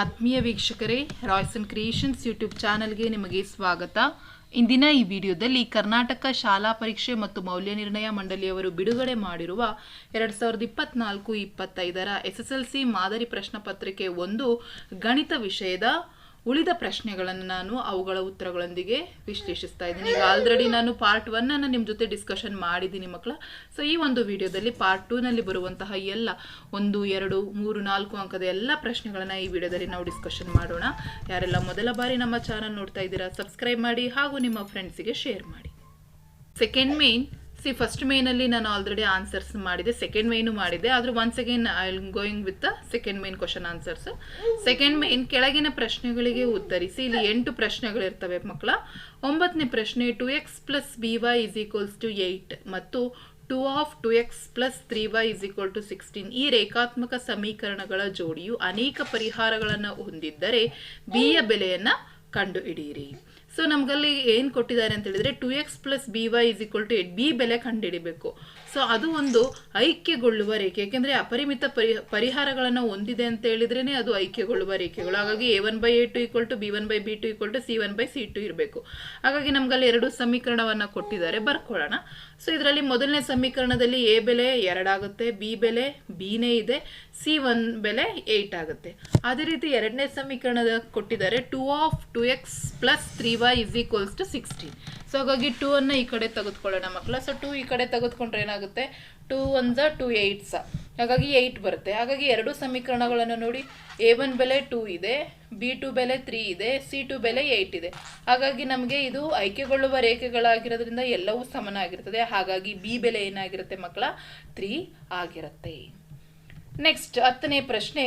ಆತ್ಮೀಯ ವೀಕ್ಷಕರೇ Royson creations YouTube ಚಾನಲ್ಗೆ ನಿಮಗೆ ಸ್ವಾಗತ. ಇಂದಿನ ಈ ವಿಡಿಯೋದಲ್ಲಿ ಕರ್ನಾಟಕ ಶಾಲಾ ಪರೀಕ್ಷೆ ಮತ್ತು ಮೌಲ್ಯ ನಿರ್ಣಯ ಮಂಡಳಿಯವರು ಬಿಡುಗಡೆ ಮಾಡಿರುವ ಎರಡು ಸಾವಿರದ ಇಪ್ಪತ್ನಾಲ್ಕು ಇಪ್ಪತ್ತೈದರ ಎಸ್ ಎಸ್ ಎಲ್ ಸಿ ಮಾದರಿ ಪ್ರಶ್ನೆ ಪತ್ರಿಕೆ ಒಂದು ಗಣಿತ ವಿಷಯದ ಉಳಿದ ಪ್ರಶ್ನೆಗಳನ್ನು ನಾನು ಅವುಗಳ ಉತ್ತರಗಳೊಂದಿಗೆ ವಿಶ್ಲೇಷಿಸ್ತಾ ಇದ್ದೀನಿ. ಈಗ ಆಲ್ರೆಡಿ ನಾನು ಪಾರ್ಟ್ ಅನ್ನು ನಿಮ್ಮ ಜೊತೆ ಡಿಸ್ಕಷನ್ ಮಾಡಿದ್ದೀನಿ ಮಕ್ಕಳ. ಸೊ ಈ ಒಂದು ವಿಡಿಯೋದಲ್ಲಿ ಪಾರ್ಟ್ ಟೂನಲ್ಲಿ ಬರುವಂತಹ ಎಲ್ಲ ಒಂದು, ಎರಡು, ಮೂರು, ನಾಲ್ಕು ಅಂಕದ ಎಲ್ಲ ಪ್ರಶ್ನೆಗಳನ್ನು ಈ ವಿಡಿಯೋದಲ್ಲಿ ನಾವು ಡಿಸ್ಕಷನ್ ಮಾಡೋಣ. ಯಾರೆಲ್ಲ ಮೊದಲ ಬಾರಿ ನಮ್ಮ ಚಾನಲ್ ನೋಡ್ತಾ ಇದ್ದೀರಾ ಸಬ್ಸ್ಕ್ರೈಬ್ ಮಾಡಿ ಹಾಗೂ ನಿಮ್ಮ ಫ್ರೆಂಡ್ಸಿಗೆ ಶೇರ್ ಮಾಡಿ. ಸೆಕೆಂಡ್ ಮೇನ್ ಸಿ ಫಸ್ಟ್ ಮೇನಲ್ಲಿ ನಾನು ಆಲ್ರೆಡಿ ಆನ್ಸರ್ಸ್ ಮಾಡಿದೆ ಸೆಕೆಂಡ್ ಮೇನು ಮಾಡಿದೆ. ಆದರೂ once again I going with the second main question answers second main ಕೆಳಗಿನ ಪ್ರಶ್ನೆಗಳಿಗೆ ಉತ್ತರಿಸಿ. ಇಲ್ಲಿ ಎಂಟು ಪ್ರಶ್ನೆಗಳಿರ್ತವೆ ಮಕ್ಕಳ. ಒಂಬತ್ತನೇ ಪ್ರಶ್ನೆ two x plus b y is equals to eight ಮತ್ತು two of two x plus three y is equal to sixteen ಈ ರೇಖಾತ್ಮಕ ಸಮೀಕರಣಗಳ ಜೋಡಿಯು ಅನೇಕ ಪರಿಹಾರಗಳನ್ನು ಹೊಂದಿದ್ದರೆ ಬಿಯ ಬೆಲೆಯನ್ನು ಕಂಡು ಹಿಡಿಯಿರಿ ಸೊ ನಮ್ಗಲ್ಲಿ ಏನು ಕೊಟ್ಟಿದ್ದಾರೆ ಅಂತ ಹೇಳಿದ್ರೆ two x plus b y is equal to eight b ಬೆಲೆ ಕಂಡುಹಿಡಿಬೇಕು. ಸೊ ಅದು ಒಂದು ಐಕ್ಯಗೊಳ್ಳುವ ರೇಖೆ. ಏಕೆಂದರೆ ಅಪರಿಮಿತ ಪರಿ, ಪರಿಹಾರಗಳನ್ನು ಹೊಂದಿದೆ ಅಂತ ಹೇಳಿದ್ರೇನೆ ಅದು ಐಕ್ಯಗೊಳ್ಳುವ ರೇಖೆಗಳು. ಹಾಗಾಗಿ a one by a two equal to b one by b two equal to c one by c two ಇರಬೇಕು. ಹಾಗಾಗಿ ನಮಗಲ್ಲಿ ಎರಡು ಸಮೀಕರಣವನ್ನು ಕೊಟ್ಟಿದ್ದಾರೆ. ಬರ್ಕೊಳ್ಳೋಣ. ಸೊ ಇದರಲ್ಲಿ ಮೊದಲನೇ ಸಮೀಕರಣದಲ್ಲಿ ಎ ಬೆಲೆ ಎರಡಾಗುತ್ತೆ ಬಿ ಬೆಲೆ ಬಿನೇ ಇದೆ ಸಿ ಒನ್ ಬೆಲೆ ಏಯ್ಟ್ ಆಗುತ್ತೆ. ಅದೇ ರೀತಿ ಎರಡನೇ ಸಮೀಕರಣದ ಕೊಟ್ಟಿದ್ದಾರೆ two of two x plus three y is equals to sixteen so ಹಾಗಾಗಿ ಟೂ ಅನ್ನು ಈ ಕಡೆ ತೆಗೆದುಕೊಳ್ಳೋಣ ಮಕ್ಕಳ. ಸೊ ಟೂ ಈ ಕಡೆ ತೆಗೆದುಕೊಂಡ್ರೆ ಏನಾಗುತ್ತೆ? ಟೂ ಒನ್ಸ ಟೂ ಏಯ್ಟ್ಸ ಹಾಗಾಗಿ ಏಯ್ಟ್ ಬರುತ್ತೆ. ಹಾಗಾಗಿ ಎರಡು ಸಮೀಕರಣಗಳನ್ನು ನೋಡಿ. ಎ ಒನ್ ಬೆಲೆ ಟೂ ಇದೆ, ಬಿ ಟು ಬೆಲೆ ತ್ರೀ ಇದೆ, ಸಿ ಟು ಬೆಲೆ ಏಯ್ಟ್ ಇದೆ. ಹಾಗಾಗಿ ನಮಗೆ ಇದು ಆಯ್ಕೆಗೊಳ್ಳುವ ರೇಖೆಗಳಾಗಿರೋದ್ರಿಂದ ಎಲ್ಲವೂ ಸಮನಾಗಿರ್ತದೆ ಹಾಗಾಗಿ ಬಿ ಬೆಲೆ ಏನಾಗಿರುತ್ತೆ ಮಕ್ಕಳ? ತ್ರೀ ಆಗಿರುತ್ತೆ. ನೆಕ್ಸ್ಟ್ ಹತ್ತನೇ ಪ್ರಶ್ನೆ.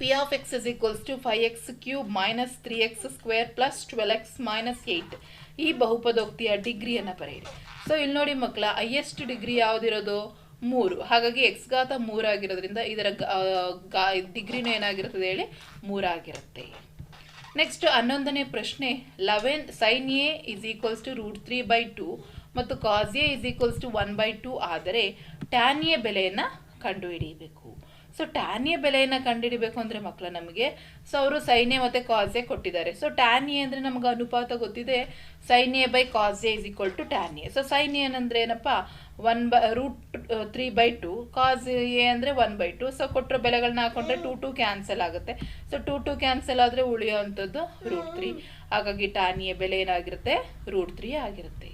P of x is equals to five x cube minus three x square plus twelve x minus eight ಈ ಬಹುಪದೋಕ್ತಿಯ ಡಿಗ್ರಿಯನ್ನು ಬರೆಯಿರಿ. ಸೊ ಇಲ್ಲಿ ನೋಡಿ ಮಕ್ಕಳ ಹೈಯೆಸ್ಟ್ ಡಿಗ್ರಿ ಯಾವುದಿರೋದು? ಮೂರು. ಹಾಗಾಗಿ ಎಕ್ಸ್ ಘಾತ ಮೂರಾಗಿರೋದ್ರಿಂದ ಇದರ ಡಿಗ್ರಿನೂ ಏನಾಗಿರುತ್ತದೆ ಹೇಳಿ? ಮೂರಾಗಿರುತ್ತೆ ನೆಕ್ಸ್ಟ್ ಹನ್ನೊಂದನೇ ಪ್ರಶ್ನೆ. Eleven sine A is equals to root three by two ಮತ್ತು cos A is equals to one by two ಆದರೆ ಟ್ಯಾನ್ ಎ ಬೆಲೆಯನ್ನು ಕಂಡುಹಿಡಿಯಬೇಕು. ಸೊ ಟ್ಯಾನಿಯ ಬೆಲೆಯನ್ನು ಕಂಡುಹಿಡಿಬೇಕು ಅಂದರೆ ಮಕ್ಕಳು ನಮಗೆ. ಸೊ ಅವರು ಸೈನ್ಯ ಮತ್ತು ಕಾಸೆ ಕೊಟ್ಟಿದ್ದಾರೆ. ಸೊ ಟ್ಯಾನಿಯ ಅಂದರೆ ನಮ್ಗೆ ಅನುಪಾತ ಗೊತ್ತಿದೆ. Sine A by cos A is equal to tan A so sine A ಏನಂದ್ರೆ ಏನಪ್ಪ? One by root three by two cos A ಅಂದರೆ ಒನ್ ಬೈ ಟು ಸೊ ಕೊಟ್ಟಿರೋ ಬೆಲೆಗಳನ್ನ ಹಾಕೊಂಡ್ರೆ ಟೂ ಟು ಕ್ಯಾನ್ಸಲ್ ಆಗುತ್ತೆ. ಸೊ ಟು ಟು ಕ್ಯಾನ್ಸಲ್ ಆದರೆ ಉಳಿಯೋವಂಥದ್ದು root three ಹಾಗಾಗಿ ಟ್ಯಾನಿಯ ಬೆಲೆ ಏನಾಗಿರುತ್ತೆ? ರೂಟ್ ತ್ರೀ ಆಗಿರುತ್ತೆ.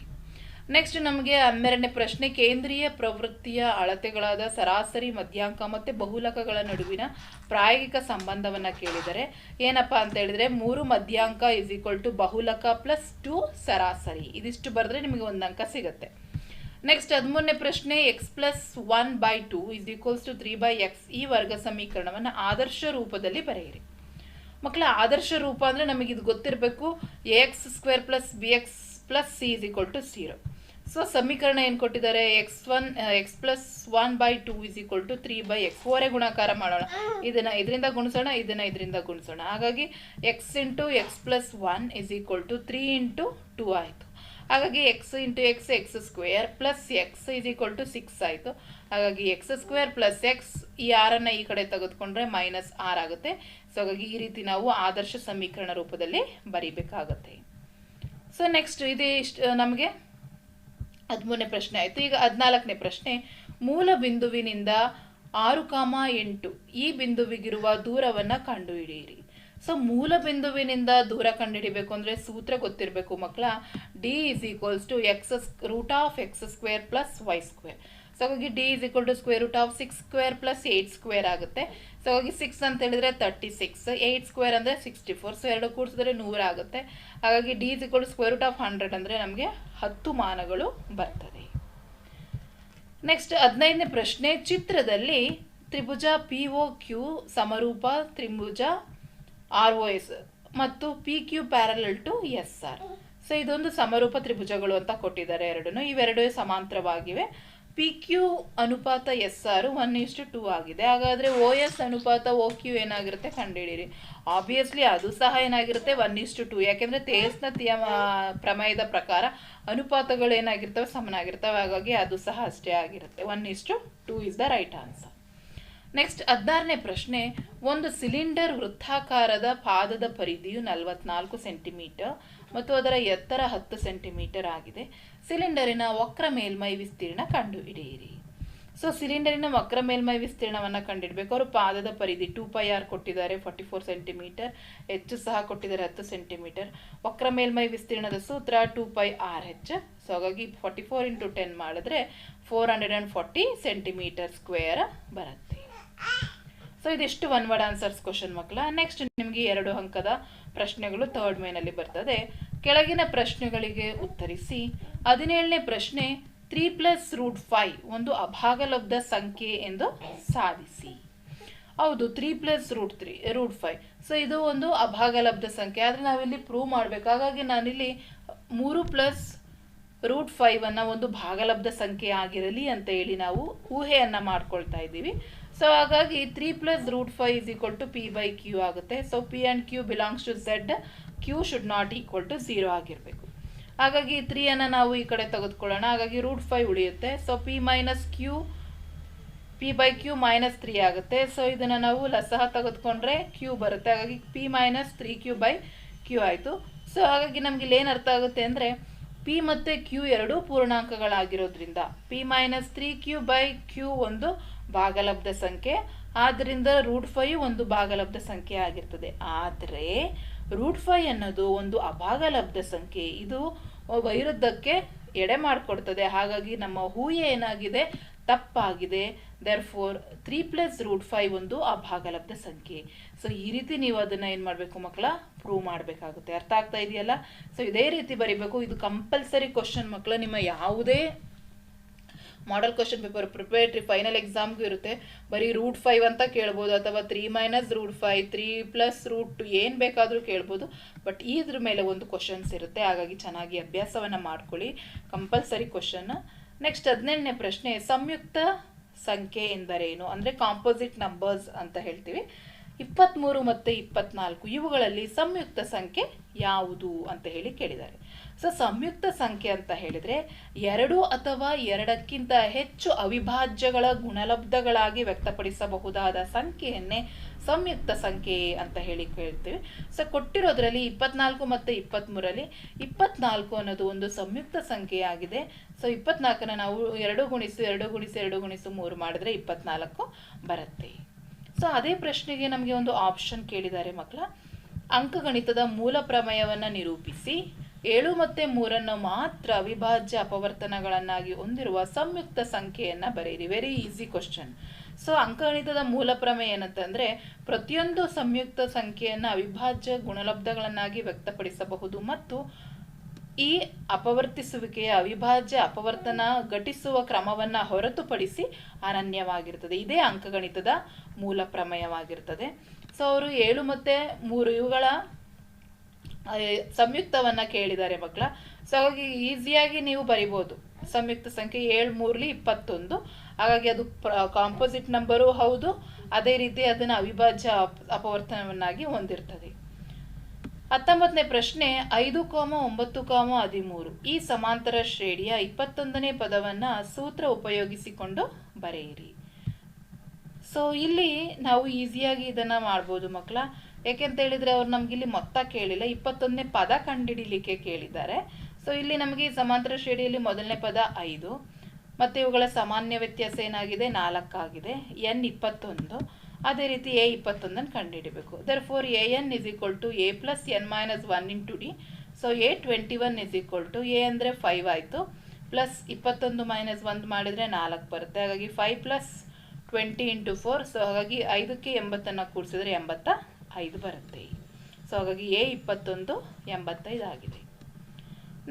ನೆಕ್ಸ್ಟ್ ನಮಗೆ ಹನ್ನೆರಡನೇ ಪ್ರಶ್ನೆ, ಕೇಂದ್ರೀಯ ಪ್ರವೃತ್ತಿಯ ಅಳತೆಗಳಾದ ಸರಾಸರಿ, ಮಧ್ಯಾಂಕ ಮತ್ತು ಬಹುಲಕಗಳ ನಡುವಿನ ಪ್ರಾಯೋಗಿಕ ಸಂಬಂಧವನ್ನು ಕೇಳಿದರೆ ಏನಪ್ಪ ಅಂತ ಹೇಳಿದರೆ ಮೂರು ಮಧ್ಯಾಂಕ ಇಸ್ ಈಕ್ವಲ್ ಟು ಬಹುಲಕ ಪ್ಲಸ್ ಟು ಸರಾಸರಿ. ಇದಿಷ್ಟು ಬರೆದ್ರೆ ನಿಮಗೆ ಒಂದು ಅಂಕ ಸಿಗುತ್ತೆ. ನೆಕ್ಸ್ಟ್ ಹದಿಮೂರನೇ ಪ್ರಶ್ನೆ x plus one by two is equals to three by x ಈ ವರ್ಗ ಸಮೀಕರಣವನ್ನು ಆದರ್ಶ ರೂಪದಲ್ಲಿ ಬರೆಯಿರಿ. ಮಕ್ಕಳ ಆದರ್ಶ ರೂಪ ಅಂದರೆ ನಮಗಿದು ಗೊತ್ತಿರಬೇಕು a x square plus b x plus c is equal to zero so, ಸಮೀಕರಣ ಏನು ಕೊಟ್ಟಿದ್ದಾರೆ? X one x plus one by two is equal to three by x ಫೋರೇ ಗುಣಾಕಾರ ಮಾಡೋಣ. ಇದನ್ನು ಇದರಿಂದ ಗುಣಿಸೋಣ, ಇದನ್ನು ಇದರಿಂದ ಗುಣಿಸೋಣ. ಹಾಗಾಗಿ x into x plus one is equal to three into two ಆಯಿತು. ಹಾಗಾಗಿ x into x x square plus x is equal to six ಆಯಿತು. ಹಾಗಾಗಿ ಎಕ್ಸ್ ಸ್ಕ್ವೇರ್ ಪ್ಲಸ್ ಎಕ್ಸ್ ಈ ಆರನ್ನು ಈ ಕಡೆ ತೆಗೆದುಕೊಂಡ್ರೆ ಮೈನಸ್ ಆರ್ ಆಗುತ್ತೆ. ಸೊ ಹಾಗಾಗಿ ಈ ರೀತಿ ನಾವು ಆದರ್ಶ ಸಮೀಕರಣ ರೂಪದಲ್ಲಿ ಬರೀಬೇಕಾಗುತ್ತೆ. ಸೊ ನೆಕ್ಸ್ಟ್ ಇದೇ ಇಷ್ಟು, ನಮಗೆ ಹದಿಮೂರನೇ ಪ್ರಶ್ನೆ ಆಯಿತು. ಈಗ ಹದಿನಾಲ್ಕನೇ ಪ್ರಶ್ನೆ, ಮೂಲ ಬಿಂದುವಿನಿಂದ ಆರು ಕಾಮ ಎಂಟು, ಈ ಬಿಂದುವಿಗಿರುವ ದೂರವನ್ನು ಕಂಡುಹಿಡಿಯಿರಿ. ಸೊ ಮೂಲ ಬಿಂದುವಿನಿಂದ ದೂರ ಕಂಡುಹಿಡಿಬೇಕು ಅಂದರೆ ಸೂತ್ರ ಗೊತ್ತಿರಬೇಕು ಮಕ್ಕಳ. D is equals to x root of x square plus y square so ಹಾಗಾಗಿ D is equal to square root of six square plus eight square ಆಗುತ್ತೆ. ಸೊ ಹಾಗಾಗಿ ಸಿಕ್ಸ್ ಅಂತ ಹೇಳಿದ್ರೆ ತರ್ಟಿ ಸಿಕ್ಸ್ ಏಯ್ಟ್ ಸ್ಕ್ವೇರ್ ಅಂದರೆ sixty four so ಎರಡು ಕೂಡಿಸಿದ್ರೆ ನೂರ ಆಗುತ್ತೆ. ಹಾಗಾಗಿ D is equal to square root of hundred ಅಂದರೆ ನಮಗೆ ಹತ್ತು ಮಾನಗಳು ಬರ್ತದೆ. ನೆಕ್ಸ್ಟ್ ಹದಿನೈದನೇ ಪ್ರಶ್ನೆ, ಚಿತ್ರದಲ್ಲಿ ತ್ರಿಭುಜ ಪಿ ಒ ಕ್ಯೂ ಸಮರೂಪ ತ್ರಿಭುಜ ಆರ್ ಒ ಎಸ್ ಮತ್ತು P Q parallel to S R so ಇದೊಂದು ಸಮರೂಪ ತ್ರಿಭುಜಗಳು ಅಂತ ಕೊಟ್ಟಿದ್ದಾರೆ ಎರಡೂ ಇವೆರಡೂ ಸಮಾಂತರವಾಗಿವೆ. ಪಿ ಕ್ಯೂ ಅನುಪಾತ ಎಸ್ ಆರ್ ಒನ್ ಇಷ್ಟು ಟೂ ಆಗಿದೆ. ಹಾಗಾದರೆ ಓ ಎಸ್ ಅನುಪಾತ ಓ ಕ್ಯೂ ಏನಾಗಿರುತ್ತೆ ಕಂಡುಹಿಡೀರಿ ಆಬ್ವಿಯಸ್ಲಿ ಅದು ಸಹ ಏನಾಗಿರುತ್ತೆ ಒನ್ ಇಷ್ಟು ಟೂ ಯಾಕೆಂದರೆ ತೇಸ್ನ ತಿಯಮ, ಪ್ರಮೇಯದ ಪ್ರಕಾರ ಅನುಪಾತಗಳು ಏನಾಗಿರ್ತವೆ, ಸಮನಾಗಿರ್ತವೆ. ಹಾಗಾಗಿ ಅದು ಸಹ ಅಷ್ಟೇ ಆಗಿರುತ್ತೆ. ಒನ್ ಇಷ್ಟು two is the right answer next ಹದಿನಾರನೇ ಪ್ರಶ್ನೆ. ಒಂದು ಸಿಲಿಂಡರ್ ವೃತ್ತಾಕಾರದ ಪಾದದ ಪರಿಧಿಯು ನಲವತ್ನಾಲ್ಕು ಸೆಂಟಿಮೀಟರ್ ಮತ್ತು ಅದರ ಎತ್ತರ ಹತ್ತು ಸೆಂಟಿಮೀಟರ್ ಆಗಿದೆ. ಸಿಲಿಂಡರಿನ ವಕ್ರ ಮೇಲ್ಮೈ ವಿಸ್ತೀರ್ಣ ಕಂಡುಹಿಡಿಯಿರಿ. ಸೊ ಸಿಲಿಂಡರಿನ ವಕ್ರ ಮೇಲ್ಮೈ ವಿಸ್ತೀರ್ಣವನ್ನು ಕಂಡಿಡಬೇಕು. ಅವರು ಪಾದದ ಪರಿಧಿ ಟೂ ಪೈ ಆರ್ ಕೊಟ್ಟಿದ್ದಾರೆ ಫಾರ್ಟಿ ಫೋರ್ ಸೆಂಟಿಮೀಟರ್ ಹೆಚ್ಚು ಸಹ ಕೊಟ್ಟಿದ್ದಾರೆ, ಹತ್ತು ಸೆಂಟಿಮೀಟರ್ ವಕ್ರ ಮೇಲ್ಮೈ ವಿಸ್ತೀರ್ಣದ ಸೂತ್ರ two pi R H so ಹಾಗಾಗಿ ಫಾರ್ಟಿ ಫೋರ್ ಇಂಟು ಟೆನ್ ಮಾಡಿದ್ರೆ four hundred and forty centimetre square ಬರುತ್ತೆ. ಸೊ ಇದಿಷ್ಟು ಒನ್ ವರ್ಡ್ ಆನ್ಸರ್ಸ್ ಕ್ವಶನ್ ಮಕ್ಕಳ. ನೆಕ್ಸ್ಟ್ ನಿಮಗೆ ಎರಡು ಅಂಕದ ಪ್ರಶ್ನೆಗಳು ಥರ್ಡ್ ಮೇನಲ್ಲಿ ಬರ್ತದೆ. ಕೆಳಗಿನ ಪ್ರಶ್ನೆಗಳಿಗೆ ಉತ್ತರಿಸಿ. ಹದಿನೇಳನೇ ಪ್ರಶ್ನೆ, ತ್ರೀ ಪ್ಲಸ್ ರೂಟ್ ಫೈವ್ ಒಂದು ಅಭಾಗಲಬ್ಧ ಸಂಖ್ಯೆ ಎಂದು ಸಾಧಿಸಿ. ಹೌದು, three plus root three, root five. So ಇದು ಒಂದು ಅಭಾಗಲಬ್ಧ ಸಂಖ್ಯೆ. ಆದರೆ ನಾವಿಲ್ಲಿ ಪ್ರೂವ್ ಮಾಡಬೇಕು. ಹಾಗಾಗಿ ನಾನಿಲ್ಲಿ ಮೂರು ಪ್ಲಸ್ ರೂಟ್ ಫೈವ್ ಅನ್ನ ಒಂದು ಭಾಗಲಬ್ಧ ಸಂಖ್ಯೆ ಆಗಿರಲಿ ಅಂತ ಹೇಳಿ ನಾವು ಊಹೆಯನ್ನು ಮಾಡ್ಕೊಳ್ತಾ ಇದ್ದೀವಿ. ಸೊ ಹಾಗಾಗಿ three plus root five is equal to P by Q ಆಗುತ್ತೆ. So P and Q belongs to Z Q should not equal to zero ಆಗಿರಬೇಕು. ಹಾಗಾಗಿ ತ್ರೀಯನ್ನು ನಾವು ಈ ಕಡೆ ತೆಗೆದುಕೊಳ್ಳೋಣ. ಹಾಗಾಗಿ ರೂಟ್ ಫೈವ್ ಉಳಿಯುತ್ತೆ. So P minus Q P by Q minus three ಆಗುತ್ತೆ. ಸೊ ಇದನ್ನು ನಾವು ಲಸಹ ತೆಗೆದುಕೊಂಡ್ರೆ ಕ್ಯೂ ಬರುತ್ತೆ. ಹಾಗಾಗಿ P minus three Q by Q ಆಯಿತು. ಸೊ ಹಾಗಾಗಿ ನಮ್ಗೆ ಇಲ್ಲಿ ಏನು ಅರ್ಥ ಆಗುತ್ತೆ ಅಂದರೆ ಪಿ ಮತ್ತು ಕ್ಯೂ ಎರಡೂ ಪೂರ್ಣಾಂಕಗಳಾಗಿರೋದ್ರಿಂದ P minus three Q by Q ಒಂದು ಭಾಗಲಬ್ಧ ಸಂಖ್ಯೆ. ಆದ್ದರಿಂದ ರೂಟ್ ಫೈವ್ ಒಂದು ಭಾಗಲಬ್ಧ ಸಂಖ್ಯೆ ಆಗಿರ್ತದೆ. ಆದರೆ ರೂಟ್ ಫೈ ಅನ್ನೋದು ಒಂದು ಅಭಾಗಲಬ್ಧ ಸಂಖ್ಯೆ. ಇದು ವೈರುದ್ಧಕ್ಕೆ ಎಡೆ ಮಾಡಿಕೊಡ್ತದೆ. ಹಾಗಾಗಿ ನಮ್ಮ ಹೂಯೆ ಏನಾಗಿದೆ? ತಪ್ಪಾಗಿದೆ. Therefore three plus root five ಒಂದು ಅಭಾಗಲಬ್ಧ ಸಂಖ್ಯೆ. ಸೊ ಈ ರೀತಿ ನೀವು ಅದನ್ನು ಏನು ಮಾಡಬೇಕು ಮಕ್ಕಳ? ಪ್ರೂವ್ ಮಾಡಬೇಕಾಗುತ್ತೆ. ಅರ್ಥ ಆಗ್ತಾ ಇದೆಯಲ್ಲ? ಸೊ ಇದೇ ರೀತಿ ಬರಿಬೇಕು. ಇದು ಕಂಪಲ್ಸರಿ ಕ್ವಶನ್ ಮಕ್ಕಳ, ನಿಮ್ಮ ಯಾವುದೇ model question paper preparatory final ಎಕ್ಸಾಮ್ಗೂ ಇರುತ್ತೆ. ಬರೀ ರೂಟ್ ಫೈವ್ ಅಂತ ಕೇಳ್ಬೋದು, ಅಥವಾ three minus root five three plus root two ಏನು ಬೇಕಾದರೂ ಕೇಳ್ಬೋದು. ಬಟ್ ಇದ್ರ ಮೇಲೆ ಒಂದು ಕ್ವಶನ್ಸ್ ಇರುತ್ತೆ. ಹಾಗಾಗಿ ಚೆನ್ನಾಗಿ ಅಭ್ಯಾಸವನ್ನು ಮಾಡ್ಕೊಳ್ಳಿ. ಕಂಪಲ್ಸರಿ ಕ್ವಶನ್ ನೆಕ್ಸ್ಟ್ ಹದಿನೆಂಟನೇ ಪ್ರಶ್ನೆ, ಸಂಯುಕ್ತ ಸಂಖ್ಯೆ ಎಂದರೇನು? ಅಂದರೆ ಕಾಂಪೋಸಿಟ್ ನಂಬರ್ಸ್ ಅಂತ ಹೇಳ್ತೀವಿ. ಇಪ್ಪತ್ತ್ಮೂರು ಮತ್ತು ಇಪ್ಪತ್ನಾಲ್ಕು, ಇವುಗಳಲ್ಲಿ ಸಂಯುಕ್ತ ಸಂಖ್ಯೆ ಯಾವುದು ಅಂತ ಹೇಳಿ ಕೇಳಿದ್ದಾರೆ. ಸೊ ಸಂಯುಕ್ತ ಸಂಖ್ಯೆ ಅಂತ ಹೇಳಿದರೆ ಎರಡು ಅಥವಾ ಎರಡಕ್ಕಿಂತ ಹೆಚ್ಚು ಅವಿಭಾಜ್ಯಗಳ ಗುಣಲಬ್ಧಗಳಾಗಿ ವ್ಯಕ್ತಪಡಿಸಬಹುದಾದ ಸಂಖ್ಯೆಯನ್ನೇ ಸಂಯುಕ್ತ ಸಂಖ್ಯೆ ಅಂತ ಹೇಳಿ ಕೇಳ್ತೀವಿ. ಸೊ ಕೊಟ್ಟಿರೋದ್ರಲ್ಲಿ ಇಪ್ಪತ್ನಾಲ್ಕು ಮತ್ತು ಇಪ್ಪತ್ತ್ಮೂರಲ್ಲಿ ಇಪ್ಪತ್ನಾಲ್ಕು ಅನ್ನೋದು ಒಂದು ಸಂಯುಕ್ತ ಸಂಖ್ಯೆಯಾಗಿದೆ. ಸೊ ಇಪ್ಪತ್ನಾಲ್ಕನ ನಾವು ಎರಡು ಗುಣಿಸು ಎರಡು ಗುಣಿಸು ಎರಡು ಗುಣಿಸು ಮೂರು ಮಾಡಿದ್ರೆ ಇಪ್ಪತ್ನಾಲ್ಕು ಬರುತ್ತೆ. ಸೊ ಅದೇ ಪ್ರಶ್ನೆಗೆ ನಮಗೆ ಒಂದು ಆಪ್ಷನ್ ಕೇಳಿದ್ದಾರೆ ಮಕ್ಕಳ. ಅಂಕಗಣಿತದ ಮೂಲ ಪ್ರಮೇಯವನ್ನು ನಿರೂಪಿಸಿ. ಏಳು ಮತ್ತು ಮೂರನ್ನು ಮಾತ್ರ ಅವಿಭಾಜ್ಯ ಅಪವರ್ತನಗಳನ್ನಾಗಿ ಹೊಂದಿರುವ ಸಂಯುಕ್ತ ಸಂಖ್ಯೆಯನ್ನು ಬರೆಯಿರಿ. ವೆರಿ ಈಸಿ ಕ್ವಶನ್ ಸೊ ಅಂಕಗಣಿತದ ಮೂಲ ಪ್ರಮೇಯ ಏನಂತಂದರೆ ಪ್ರತಿಯೊಂದು ಸಂಯುಕ್ತ ಸಂಖ್ಯೆಯನ್ನು ಅವಿಭಾಜ್ಯ ಗುಣಲಬ್ಧಗಳನ್ನಾಗಿ ವ್ಯಕ್ತಪಡಿಸಬಹುದು ಮತ್ತು ಈ ಅಪವರ್ತಿಸುವಿಕೆಯ ಅವಿಭಾಜ್ಯ ಅಪವರ್ತನ ಘಟಿಸುವ ಕ್ರಮವನ್ನು ಹೊರತುಪಡಿಸಿ ಅನನ್ಯವಾಗಿರ್ತದೆ. ಇದೇ ಅಂಕಗಣಿತದ ಮೂಲ ಪ್ರಮೇಯವಾಗಿರ್ತದೆ. ಸೊ ಅವರು ಏಳು ಮತ್ತು ಮೂರು ಇವುಗಳ ಸಂಯುಕ್ತವನ್ನ ಕೇಳಿದ್ದಾರೆ ಮಕ್ಕಳ. ಸೊ ಹಾಗಾಗಿ ಈಸಿಯಾಗಿ ನೀವು ಬರಿಬೋದು. ಸಂಯುಕ್ತ ಸಂಖ್ಯೆ ಏಳು, ಮೂರ್ಲಿ ಇಪ್ಪತ್ತೊಂದು. ಹಾಗಾಗಿ ಅದು ಕಾಂಪೋಸಿಟ್ ನಂಬರು ಹೌದು. ಅದೇ ರೀತಿ ಅದನ್ನು ಅವಿಭಾಜ್ಯ ಅಪ್- ಅಪವರ್ತನವನ್ನಾಗಿ ಹೊಂದಿರ್ತದೆ. ಹತ್ತೊಂಬತ್ತನೇ ಪ್ರಶ್ನೆ, ಐದು ಕಾಮ ಒಂಬತ್ತು ಕಾಮ ಹದಿಮೂರು. ಈ ಸಮಾಂತರ ಶ್ರೇಣಿಯ ಇಪ್ಪತ್ತೊಂದನೇ ಪದವನ್ನು ಸೂತ್ರ ಉಪಯೋಗಿಸಿಕೊಂಡು ಬರೆಯಿರಿ. ಸೊ ಇಲ್ಲಿ ನಾವು ಈಸಿಯಾಗಿ ಇದನ್ನು ಮಾಡ್ಬೋದು ಮಕ್ಕಳ. ಯಾಕೆಂತ ಹೇಳಿದ್ರೆ ಅವ್ರು ನಮ್ಗೆ ಇಲ್ಲಿ ಮೊತ್ತ ಕೇಳಿಲ್ಲ, ಇಪ್ಪತ್ತೊಂದನೇ ಪದ ಕಂಡುಹಿಡಿಲಿಕ್ಕೆ ಕೇಳಿದ್ದಾರೆ. ಸೊ ಇಲ್ಲಿ ನಮಗೆ ಸಮಾಂತರ ಶ್ರೇಣಿಯಲ್ಲಿ ಮೊದಲನೇ ಪದ ಐದು, ಮತ್ತು ಇವುಗಳ ಸಾಮಾನ್ಯ ವ್ಯತ್ಯಾಸ ಏನಾಗಿದೆ? ನಾಲ್ಕಾಗಿದೆ. ಎನ್ ಇಪ್ಪತ್ತೊಂದು. ಅದೇ ರೀತಿ ಎ ಇಪ್ಪತ್ತೊಂದನ್ನು ಕಂಡುಹಿಡಿಬೇಕು. Therefore A N is equal to A plus N minus one into D so A twenty one is equal to A ಅಂದರೆ ಫೈವ್ ಆಯಿತು. ಪ್ಲಸ್ ಇಪ್ಪತ್ತೊಂದು ಮೈನಸ್ ಒಂದು ಮಾಡಿದರೆ ನಾಲ್ಕು ಬರುತ್ತೆ. ಹಾಗಾಗಿ five plus twenty into four so ಹಾಗಾಗಿ ಐದಕ್ಕೆ ಎಂಬತ್ತನ್ನು ಕೂಡಿಸಿದ್ರೆ ಎಂಬತ್ತ ಐದು ಬರುತ್ತೆ ಸೊ ಹಾಗಾಗಿ ಎ ಇಪ್ಪತ್ತೊಂದು ಎಂಬತ್ತೈದು ಆಗಿದೆ.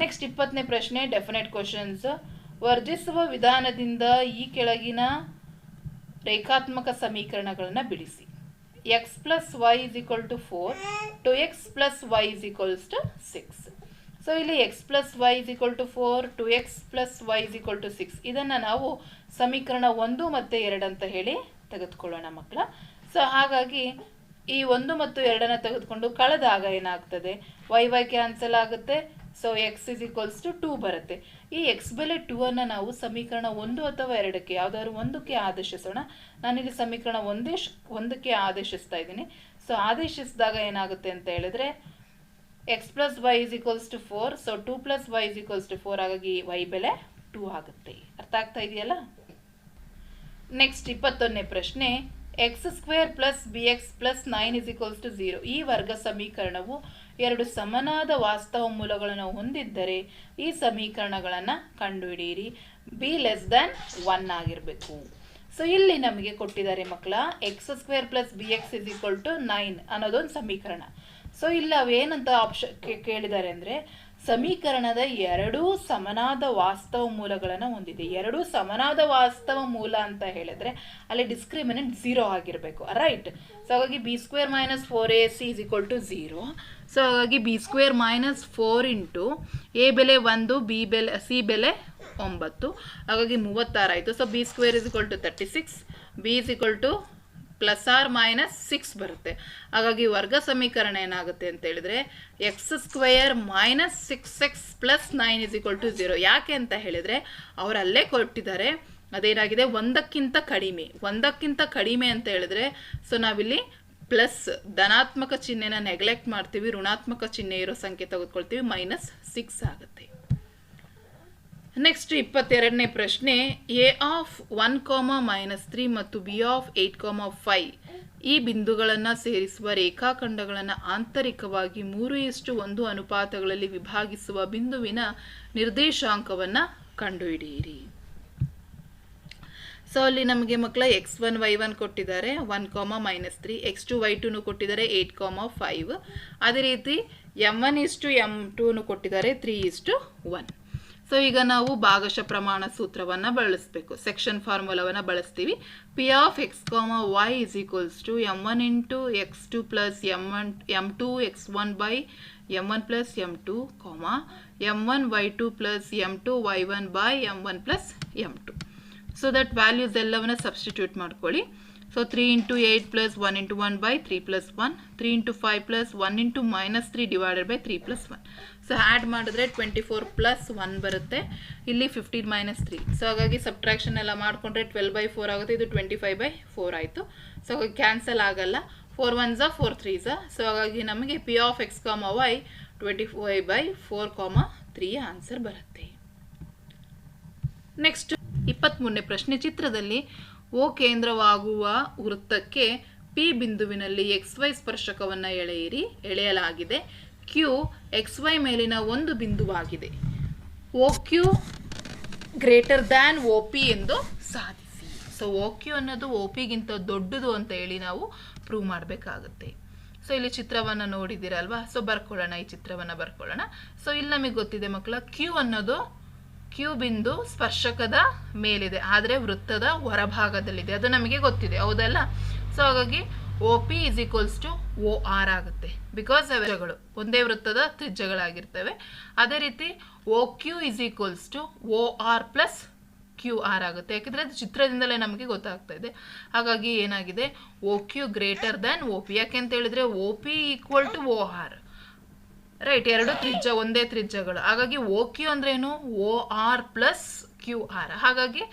ನೆಕ್ಸ್ಟ್ ಇಪ್ಪತ್ತನೇ ಪ್ರಶ್ನೆ ಡೆಫಿನೆಟ್ ಕ್ವಶನ್ಸ್ ವರ್ಜಿಸುವ ವಿಧಾನದಿಂದ ಈ ಕೆಳಗಿನ ರೇಖಾತ್ಮಕ ಸಮೀಕರಣಗಳನ್ನು ಬಿಡಿಸಿ. X plus Y is equal to four two X plus Y is equals to six so ಇಲ್ಲಿ X plus Y is equal to four two X plus Y is equal to six ಇದನ್ನು ನಾವು ಸಮೀಕರಣ ಒಂದು ಮತ್ತು ಎರಡು ಅಂತ ಹೇಳಿ ತೆಗೆದುಕೊಳ್ಳೋಣ ಮಕ್ಕಳ. ಸೊ ಹಾಗಾಗಿ ಈ ಒಂದು ಮತ್ತು ಎರಡನ್ನ ತೆಗೆದುಕೊಂಡು ಕಳೆದಾಗ ಏನಾಗ್ತದೆ? ವೈ ವೈ ಕ್ಯಾನ್ಸಲ್ ಆಗುತ್ತೆ. So X is equals to two ಬರುತ್ತೆ. ಈ ಎಕ್ಸ್ ಬೆಲೆ ಟೂ ಅನ್ನು ನಾವು ಸಮೀಕರಣ ಒಂದು ಅಥವಾ ಎರಡಕ್ಕೆ, ಯಾವ್ದಾದ್ರು ಒಂದಕ್ಕೆ ಆದೇಶಿಸೋಣ. ನಾನಿಲ್ಲಿ ಸಮೀಕರಣ ಒಂದೇ ಒಂದಕ್ಕೆ ಆದೇಶಿಸ್ತಾ ಇದ್ದೀನಿ. ಸೊ ಆದೇಶಿಸಿದಾಗ ಏನಾಗುತ್ತೆ ಅಂತ ಹೇಳಿದ್ರೆ X plus Y is equals to four so two plus Y is equals to four ಹಾಗಾಗಿ ವೈ ಬೆಲೆ ಟೂ ಆಗುತ್ತೆ. ಅರ್ಥ ಆಗ್ತಾ ಇದೆಯಲ್ಲ? ನೆಕ್ಸ್ಟ್ ಇಪ್ಪತ್ತೊಂದನೇ ಪ್ರಶ್ನೆ. X square plus B X plus nine is equals to zero ಈ ವರ್ಗ ಸಮೀಕರಣವು ಎರಡು ಸಮನಾದ ವಾಸ್ತವ ಮೂಲಗಳನ್ನು ಹೊಂದಿದ್ದರೆ ಈ ಸಮೀಕರಣಗಳನ್ನು ಕಂಡುಹಿಡಿಯಿರಿ. ಬಿ ಲೆಸ್ ದ್ಯಾನ್ ಒನ್ ಆಗಿರಬೇಕು. ಸೊ ಇಲ್ಲಿ ನಮಗೆ ಕೊಟ್ಟಿದ್ದಾರೆ ಮಕ್ಕಳ X square plus B X is equal to nine ಅನ್ನೋದೊಂದು ಸಮೀಕರಣ. ಸೊ ಇಲ್ಲಿ ಅವೇನಂತ ಆಪ್ಷನ್ ಕೇಳಿದ್ದಾರೆ ಅಂದರೆ ಸಮೀಕರಣದ ಎರಡೂ ಸಮನಾದ ವಾಸ್ತವ ಮೂಲಗಳನ್ನು ಹೊಂದಿದೆ. ಎರಡೂ ಸಮನಾದ ವಾಸ್ತವ ಮೂಲ ಅಂತ ಹೇಳಿದ್ರೆ ಅಲ್ಲಿ ಡಿಸ್ಕ್ರಿಮಿನೆಂಟ್ ಝೀರೋ ಆಗಿರಬೇಕು. ರೈಟ್ ಸೊ ಹಾಗಾಗಿ B square minus four A C is equal to zero so ಹಾಗಾಗಿ B square minus four into A ಬೆಲೆ ಒಂದು ಬಿ ಬೆಲೆ ಸಿ ಬೆಲೆ ಒಂಬತ್ತು. ಹಾಗಾಗಿ ಮೂವತ್ತಾರು ಆಯಿತು. So B square is equal to thirty six B is equal to plus or minus six ಬರುತ್ತೆ. ಹಾಗಾಗಿ ವರ್ಗ ಸಮೀಕರಣ ಏನಾಗುತ್ತೆ ಅಂತ ಹೇಳಿದ್ರೆ X square minus six X plus nine is equal to zero ಯಾಕೆ ಅಂತ ಹೇಳಿದ್ರೆ ಅವ್ರು ಅಲ್ಲೇ ಕೊಟ್ಟಿದ್ದಾರೆ, ಅದೇನಾಗಿದೆ, ಒಂದಕ್ಕಿಂತ ಕಡಿಮೆ. ಒಂದಕ್ಕಿಂತ ಕಡಿಮೆ ಅಂತ ಹೇಳಿದ್ರೆ ಸೊ ನಾವಿಲ್ಲಿ ಪ್ಲಸ್ ಧನಾತ್ಮಕ ಚಿಹ್ನೆನ ನೆಗ್ಲೆಕ್ಟ್ ಮಾಡ್ತೀವಿ, ಋಣಾತ್ಮಕ ಚಿಹ್ನೆ ಇರೋ ಸಂಖ್ಯೆ ತೆಗೆದುಕೊಳ್ತೀವಿ ಮೈನಸ್ ಸಿಕ್ಸ್ ಆಗುತ್ತೆ. ನೆಕ್ಸ್ಟ್ ಇಪ್ಪತ್ತೆರಡನೇ ಪ್ರಶ್ನೆ A of one comma minus three ಮತ್ತು B of eight comma five ಈ ಬಿಂದುಗಳನ್ನು ಸೇರಿಸುವ ರೇಖಾಖಂಡಗಳನ್ನು ಆಂತರಿಕವಾಗಿ ಮೂರು ಎಷ್ಟು ಒಂದು ಅನುಪಾತಗಳಲ್ಲಿ ವಿಭಾಗಿಸುವ ಬಿಂದುವಿನ ನಿರ್ದೇಶಾಂಕವನ್ನು ಕಂಡುಹಿಡಿಯಿರಿ. ಸೊ ಅಲ್ಲಿ ನಮಗೆ ಮಕ್ಕಳ ಎಕ್ಸ್ ಒನ್ ವೈ ಒನ್ ಕೊಟ್ಟಿದ್ದಾರೆ. One comma minus three X two Y ಟೂನು ಕೊಟ್ಟಿದ್ದಾರೆ. ಏಯ್ಟ್ ಕಾಮ ಫೈವ್ ಅದೇ ರೀತಿ ಎಂ ಒನ್ ಇಷ್ಟು ಎಂ ಟೂನು ಕೊಟ್ಟಿದ್ದಾರೆ. ತ್ರೀ ಇಷ್ಟು ಒನ್ ಸೊ, ಈಗ ನಾವು ಭಾಗಶಃ ಪ್ರಮಾಣ ಸೂತ್ರವನ್ನು ಬಳಸಬೇಕು. ಸೆಕ್ಷನ್ ಫಾರ್ಮುಲಾವನ್ನು ಬಳಸ್ತೀವಿ. P of X comma Y is equals to M one into X two plus M one M two X one by M one plus M two comma M one Y two plus M two Y one by M one plus M two so that values ಎಲ್ಲವನ್ನ substitute ಮಾಡ್ಕೊಳ್ಳಿ. So three into eight plus one into one by three plus one three into five plus one into minus three divided by three plus one so add ಮಾಡಿದ್ರೆ twenty four plus one ಬರುತ್ತೆ. ಇಲ್ಲಿ fifteen minus three so ಹಾಗಾಗಿ subtraction ಎಲ್ಲ ಮಾಡಿಕೊಂಡ್ರೆ twelve by four ಆಗುತ್ತೆ. ಇದು twenty five by four ಆಯಿತು. So ಹಾಗಾಗಿ ಕ್ಯಾನ್ಸಲ್ ಆಗಲ್ಲ. Four one are four threes so ಹಾಗಾಗಿ ನಮಗೆ P of X comma Y twenty five by four comma three answer ಬರುತ್ತೆ. ನೆಕ್ಸ್ಟ್ ಇಪ್ಪತ್ತ್ಮೂರನೇ ಪ್ರಶ್ನೆ. ಚಿತ್ರದಲ್ಲಿ ಓ ಕೇಂದ್ರವಾಗುವ ವೃತ್ತಕ್ಕೆ ಪಿ ಬಿಂದುವಿನಲ್ಲಿ ಎಕ್ಸ್ ವೈ ಸ್ಪರ್ಶಕವನ್ನು ಎಳೆಯಿರಿ. ಎಳೆಯಲಾಗಿದೆ. ಕ್ಯೂ ಎಕ್ಸ್ ವೈ ಮೇಲಿನ ಒಂದು ಬಿಂದುವಾಗಿದೆ. O Q greater than O P ಎಂದು ಸಾಧಿಸಿ. ಸೊ ಓ ಕ್ಯೂ ಅನ್ನೋದು ಒ ಪಿಗಿಂತ ದೊಡ್ಡದು ಅಂತ ಹೇಳಿ ನಾವು ಪ್ರೂವ್ ಮಾಡಬೇಕಾಗುತ್ತೆ. ಸೊ ಇಲ್ಲಿ ಚಿತ್ರವನ್ನು ನೋಡಿದ್ದೀರಲ್ವಾ? ಸೊ ಬರ್ಕೊಳ್ಳೋಣ ಈ ಚಿತ್ರವನ್ನು ಬರ್ಕೊಳ್ಳೋಣ. ಸೊ ಇಲ್ಲಿ ನಮಗೆ ಗೊತ್ತಿದೆ ಮಕ್ಕಳ ಕ್ಯೂ ಅನ್ನೋದು ಕ್ಯೂ ಬಿಂದು ಸ್ಪರ್ಶಕದ ಮೇಲಿದೆ. ಆದರೆ ವೃತ್ತದ ಹೊರಭಾಗದಲ್ಲಿದೆ. ಅದು ನಮಗೆ ಗೊತ್ತಿದೆ. ಹೌದಲ್ಲ? ಸೊ ಹಾಗಾಗಿ O P is equals to O R ಆಗುತ್ತೆ. ಬಿಕಾಸ್ ಅವೆಗಳು ಒಂದೇ ವೃತ್ತದ ತ್ರಿಜ್ಯಗಳಾಗಿರ್ತವೆ. ಅದೇ ರೀತಿ O Q is equals to O R plus Q R ಆಗುತ್ತೆ. ಯಾಕೆಂದರೆ ಅದು ಚಿತ್ರದಿಂದಲೇ ನಮಗೆ ಗೊತ್ತಾಗ್ತಾ ಇದೆ. ಹಾಗಾಗಿ ಏನಾಗಿದೆ? O Q greater than O P ಯಾಕೆ ಅಂತ ಹೇಳಿದ್ರೆ O P equal to O R right ಎರಡು ತ್ರಿಜ್ಯ, ಒಂದೇ ತ್ರಿಜ್ಯಗಳು. ಹಾಗಾಗಿ ಓ ಕ್ಯೂ ಅಂದ್ರೇನು O R plus Q R ಹಾಗಾಗಿ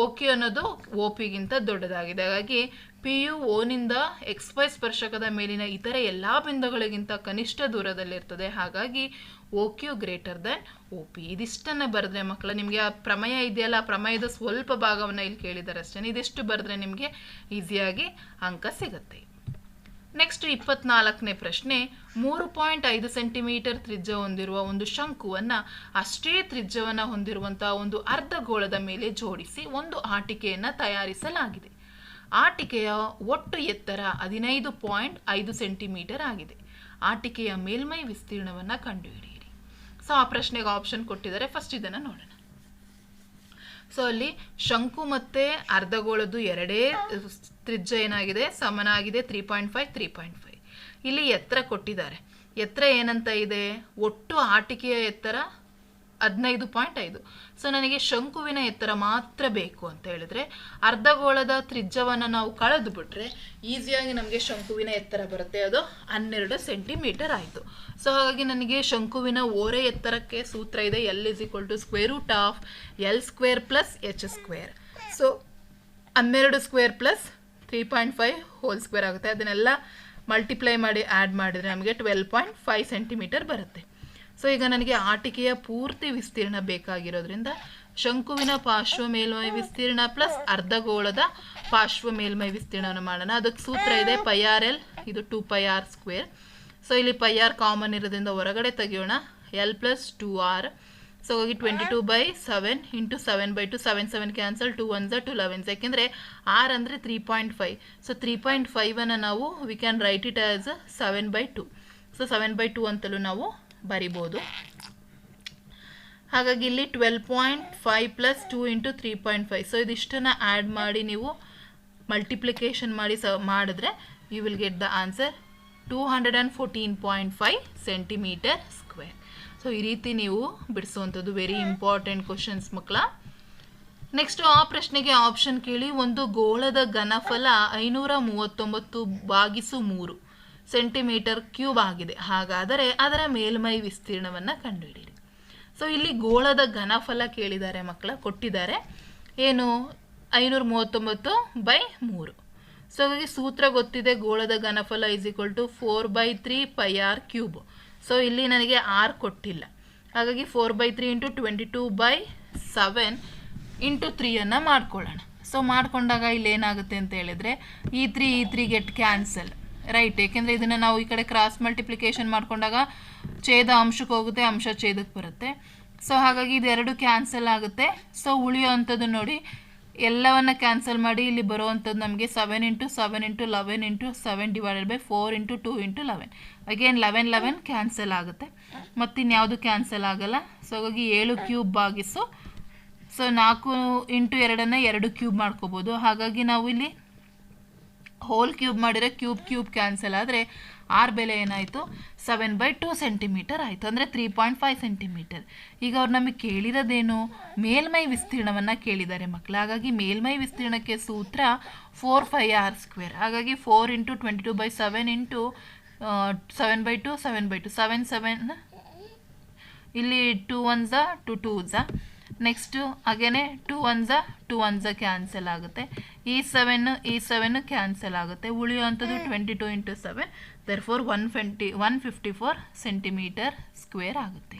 ಓ ಕ್ಯೂ ಅನ್ನೋದು ಓ ಪಿಗಿಂತ ದೊಡ್ಡದಾಗಿದೆ. ಹಾಗಾಗಿ ಪಿ ಯು ಓನಿಂದ ಎಕ್ಸ್ ವೈ ಸ್ಪರ್ಶಕದ ಮೇಲಿನ ಇತರೆ ಎಲ್ಲ ಬಿಂದುಗಳಿಗಿಂತ ಕನಿಷ್ಠ ದೂರದಲ್ಲಿರ್ತದೆ. ಹಾಗಾಗಿ O Q greater than O P ಇದಿಷ್ಟನ್ನು ಬರೆದ್ರೆ ಮಕ್ಕಳು, ನಿಮಗೆ ಆ ಪ್ರಮೇಯ ಇದೆಯಲ್ಲ, ಆ ಪ್ರಮೇಯದ ಸ್ವಲ್ಪ ಭಾಗವನ್ನು ಇಲ್ಲಿ ಕೇಳಿದ್ದಾರೆ ಅಷ್ಟೇ. ಇದಿಷ್ಟು ಬರೆದ್ರೆ ನಿಮಗೆ ಈಸಿಯಾಗಿ ಅಂಕ ಸಿಗುತ್ತೆ. ನೆಕ್ಸ್ಟ್ ಇಪ್ಪತ್ನಾಲ್ಕನೇ ಪ್ರಶ್ನೆ, ಮೂರು ಪಾಯಿಂಟ್ ಐದು ಸೆಂಟಿಮೀಟರ್ ತ್ರಿಜ್ಯ ಹೊಂದಿರುವ ಒಂದು ಶಂಕುವನ್ನು ಅಷ್ಟೇ ತ್ರಿಜ್ಯವನ್ನು ಹೊಂದಿರುವಂತಹ ಒಂದು ಅರ್ಧಗೋಳದ ಮೇಲೆ ಜೋಡಿಸಿ ಒಂದು ಆಟಿಕೆಯನ್ನು ತಯಾರಿಸಲಾಗಿದೆ. ಆಟಿಕೆಯ ಒಟ್ಟು ಎತ್ತರ ಹದಿನೈದು ಪಾಯಿಂಟ್ ಐದು ಸೆಂಟಿಮೀಟರ್ ಆಗಿದೆ. ಆಟಿಕೆಯ ಮೇಲ್ಮೈ ವಿಸ್ತೀರ್ಣವನ್ನು ಕಂಡುಹಿಡಿಯಿರಿ. ಸೊ ಆ ಪ್ರಶ್ನೆಗೆ ಆಪ್ಷನ್ ಕೊಟ್ಟಿದ್ದಾರೆ. ಫಸ್ಟ್ ಇದನ್ನು ನೋಡೋಣ. ಸೊ ಅಲ್ಲಿ ಶಂಕು ಮತ್ತು ಅರ್ಧಗೋಳದ್ದು ಎರಡೇ ತ್ರಿಜ್ಯ ಏನಾಗಿದೆ? ಸಮನಾಗಿದೆ. Three point five three point five ಇಲ್ಲಿ ಎತ್ತರ ಕೊಟ್ಟಿದ್ದಾರೆ. ಎತ್ತರ ಏನಂತ ಇದೆ? ಒಟ್ಟು ಆಟಿಕೆಯ ಎತ್ತರ ಹದಿನೈದು ಪಾಯಿಂಟ್ ಐದು. ಸೊ ನನಗೆ ಶಂಕುವಿನ ಎತ್ತರ ಮಾತ್ರ ಬೇಕು ಅಂತ ಹೇಳಿದ್ರೆ, ಅರ್ಧಗೋಳದ ತ್ರಿಜ್ಯವನ್ನು ನಾವು ಕಳೆದು ಬಿಟ್ರೆ ಈಸಿಯಾಗಿ ನಮಗೆ ಶಂಕುವಿನ ಎತ್ತರ ಬರುತ್ತೆ. ಅದು ಹನ್ನೆರಡು ಸೆಂಟಿಮೀಟರ್ ಆಯಿತು. ಸೊ ಹಾಗಾಗಿ ನನಗೆ ಶಂಕುವಿನ ಓರೆ ಎತ್ತರಕ್ಕೆ ಸೂತ್ರ ಇದೆ. L is equal to square root of L square plus H square so ಹನ್ನೆರಡು square plus three point five whole square ಆಗುತ್ತೆ. ಅದನ್ನೆಲ್ಲ ಮಲ್ಟಿಪ್ಲೈ ಮಾಡಿ ಆ್ಯಡ್ ಮಾಡಿದರೆ ನಮಗೆ ಟ್ವೆಲ್ ಪಾಯಿಂಟ್ ಫೈವ್ ಸೆಂಟಿಮೀಟರ್ ಬರುತ್ತೆ. ಸೊ ಈಗ ನನಗೆ ಆಟಿಕೆಯ ಪೂರ್ತಿ ವಿಸ್ತೀರ್ಣ ಬೇಕಾಗಿರೋದ್ರಿಂದ ಶಂಕುವಿನ ಪಾರ್ಶ್ವ ಮೇಲ್ಮೈ ವಿಸ್ತೀರ್ಣ ಪ್ಲಸ್ ಅರ್ಧಗೋಳದ ಪಾರ್ಶ್ವ ಮೇಲ್ಮೈ ವಿಸ್ತೀರ್ಣವನ್ನು ಮಾಡೋಣ. ಅದಕ್ಕೆ ಸೂತ್ರ ಇದೆ ಪೈ ಆರ್ ಎಲ್ ಇದು two pi R square so ಇಲ್ಲಿ ಪೈ ಆರ್ ಕಾಮನ್ ಇರೋದ್ರಿಂದ ಹೊರಗಡೆ ತೆಗಿಯೋಣ. L plus two R so ಹೋಗಿ twenty two by seven into seven by two seven seven cancel two one are two elevens ಯಾಕೆಂದರೆ R ಅಂದರೆ three point five so three point ಫೈವನ್ನು ನಾವು we can write it as seven by two so seven by two ಅಂತಲೂ ನಾವು ಬರಿಬೋದು. ಹಾಗಾಗಿ ಇಲ್ಲಿ twelve point five plus two into three point five so ಇದಿಷ್ಟನ್ನು add ಮಾಡಿ ನೀವು ಮಲ್ಟಿಪ್ಲಿಕೇಶನ್ ಮಾಡಿ ಸ, ಮಾಡಿದ್ರೆ you will get the answer two hundred and fourteen point five centimetre square so ಈ ರೀತಿ ನೀವು ಬಿಡಿಸುವಂಥದ್ದು ವೆರಿ ಇಂಪಾರ್ಟೆಂಟ್ ಕ್ವಶನ್ಸ್ ಮಕ್ಕಳ. ನೆಕ್ಸ್ಟ್ ಆ ಪ್ರಶ್ನೆಗೆ ಆಪ್ಷನ್ ಕೇಳಿ. ಒಂದು ಗೋಳದ ಘನಫಲ ಐನೂರ ಮೂವತ್ತೊಂಬತ್ತು ಬಾಗಿಸು ಮೂರು. ಸೆಂಟಿಮೀಟರ್ ಕ್ಯೂಬ್ ಆಗಿದೆ. ಹಾಗಾದರೆ ಅದರ ಮೇಲ್ಮೈ ವಿಸ್ತೀರ್ಣವನ್ನು ಕಂಡುಹಿಡಿಯಿರಿ. ಸೊ ಇಲ್ಲಿ ಗೋಳದ ಘನಫಲ ಕೇಳಿದ್ದಾರೆ ಮಕ್ಕಳ, ಕೊಟ್ಟಿದ್ದಾರೆ. ಏನು? ಐನೂರ ಮೂವತ್ತೊಂಬತ್ತು ಬೈ ಮೂರು. ಸೊ ಹಾಗಾಗಿ ಸೂತ್ರ ಗೊತ್ತಿದೆ, ಗೋಳದ ಘನಫಲ is equal to four by three pi R cube so ಇಲ್ಲಿ ನನಗೆ ಆರ್ ಕೊಟ್ಟಿಲ್ಲ. ಹಾಗಾಗಿ four by three into twenty two by seven into ತ್ರೀಯನ್ನು ಮಾಡ್ಕೊಳ್ಳೋಣ. ಸೊ ಮಾಡಿಕೊಂಡಾಗ ಇಲ್ಲಿ ಏನಾಗುತ್ತೆ ಅಂತ ಹೇಳಿದರೆ ಈ ತ್ರೀ ಈ ತ್ರೀ ಗೆಟ್ ಕ್ಯಾನ್ಸಲ್ ರೈಟ್ ಏಕೆಂದರೆ ಇದನ್ನು ನಾವು ಈ ಕಡೆ ಕ್ರಾಸ್ ಮಲ್ಟಿಪ್ಲಿಕೇಶನ್ ಮಾಡ್ಕೊಂಡಾಗ ಛೇದ ಅಂಶಕ್ಕೆ ಹೋಗುತ್ತೆ, ಅಂಶ ಛೇದಕ್ಕೆ ಬರುತ್ತೆ. ಸೊ ಹಾಗಾಗಿ ಇದೆರಡು ಕ್ಯಾನ್ಸಲ್ ಆಗುತ್ತೆ. ಸೊ ಉಳಿಯೋ ಅಂಥದ್ದು ನೋಡಿ, ಎಲ್ಲವನ್ನ ಕ್ಯಾನ್ಸಲ್ ಮಾಡಿ ಇಲ್ಲಿ ಬರುವಂಥದ್ದು ನಮಗೆ seven into seven into eleven into seven divided by four into two into eleven again eleven eleven cancel ಆಗುತ್ತೆ. ಮತ್ತಿನ್ಯಾವುದು ಕ್ಯಾನ್ಸಲ್ ಆಗಲ್ಲ. ಸೊ ಹಾಗಾಗಿ ಏಳು ಕ್ಯೂಬ್ ಬಾಗಿಸು ಸೊ ನಾಲ್ಕು ಇಂಟು ಎರಡನ್ನು ಎರಡು ಕ್ಯೂಬ್ ಮಾಡ್ಕೋಬೋದು. ಹಾಗಾಗಿ ನಾವು ಇಲ್ಲಿ ಹೋಲ್ ಕ್ಯೂಬ್ ಮಾಡಿದರೆ ಕ್ಯೂಬ್ ಕ್ಯೂಬ್ ಕ್ಯಾನ್ಸಲ್ ಆದರೆ ಆರ್ ಬೆಲೆ ಏನಾಯಿತು? ಸೆವೆನ್ ಬೈ ಟೂ ಸೆಂಟಿಮೀಟರ್ ಆಯಿತು. ಅಂದರೆ ತ್ರೀ ಪಾಯಿಂಟ್ ಫೈವ್ ಸೆಂಟಿಮೀಟರ್ ಈಗ ಅವ್ರು ನಮಗೆ ಕೇಳಿರೋದೇನು? ಮೇಲ್ಮೈ ವಿಸ್ತೀರ್ಣವನ್ನು ಕೇಳಿದ್ದಾರೆ ಮಕ್ಕಳು ಹಾಗಾಗಿ ಮೇಲ್ಮೈ ವಿಸ್ತೀರ್ಣಕ್ಕೆ ಸೂತ್ರ ಫೋರ್ ಫೈ ಆರ್ ಸ್ಕ್ವೇರ್ ಹಾಗಾಗಿ four into twenty two by seven into seven by two seven by two seven seven ಇಲ್ಲಿ two one are two two next ಹಾಗೇನೆ two ones two ones cancel ಆಗುತ್ತೆ ಈ ಸೆವೆನ್ ಈ seven cancel ಆಗುತ್ತೆ ಉಳಿಯುವಂಥದ್ದು twenty two into seven therefore one twenty one fifty four centimetre square ಆಗುತ್ತೆ